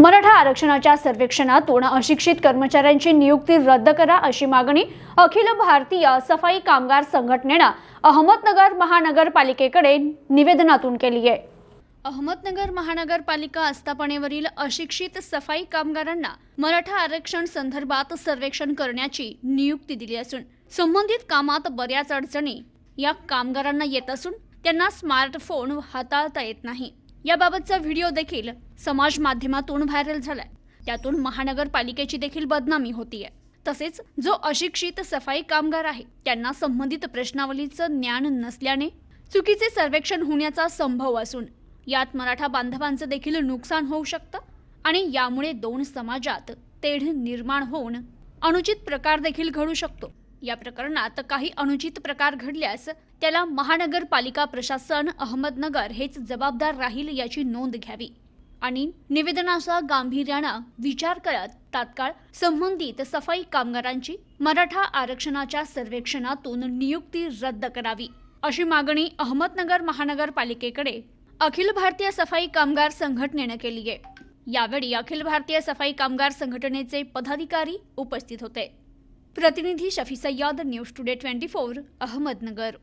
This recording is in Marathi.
मराठा आरक्षणाच्या सर्वेक्षणातून अशिक्षित कर्मचाऱ्यांची नियुक्ती रद्द करा अशी मागणी अखिल भारतीय सफाई कामगार संघटनेनं अहमदनगर महानगरपालिकेकडे निवेदनातून केली आहे. अहमदनगर महानगरपालिका आस्थापनेवरील अशिक्षित सफाई कामगारांना मराठा आरक्षण संदर्भात सर्वेक्षण करण्याची नियुक्ती दिली असून संबंधित कामात बऱ्याच अडचणी या कामगारांना येत असून त्यांना स्मार्टफोन हाताळता येत नाही. याबाबतचा व्हिडिओ देखील समाज माध्यमातून व्हायरल झालाय. त्यातून महानगरपालिकेची देखील बदनामी होतीये. तसेच जो अशिक्षित सफाई कामगार आहे त्यांना संबंधित प्रश्नावलीचं ज्ञान नसल्याने चुकीचे सर्वेक्षण होण्याचा संभव असून यात मराठा बांधवांचं देखील नुकसान होऊ शकतं आणि यामुळे दोन समाजात तेढ निर्माण होऊन अनुचित प्रकार देखील घडू शकतो. या प्रकरणात काही अनुचित प्रकार घडल्यास त्याला महानगरपालिका प्रशासन अहमदनगर हेच जबाबदार राहील याची नोंद घ्यावी. आणि निवेदनाचा गांभीर्यानं विचार करत तात्काळ संबंधित सफाई कामगारांची मराठा आरक्षणाच्या सर्वेक्षणातून नियुक्ती रद्द करावी. अशी मागणी अहमदनगर महानगरपालिकेकडे अखिल भारतीय सफाई कामगार संघटनेनं केली आहे यावेळी अखिल भारतीय सफाई कामगार संघटनेचे पदाधिकारी उपस्थित होते. प्रतिनिधी Shafi Sayyad news today twenty four Ahmednagar.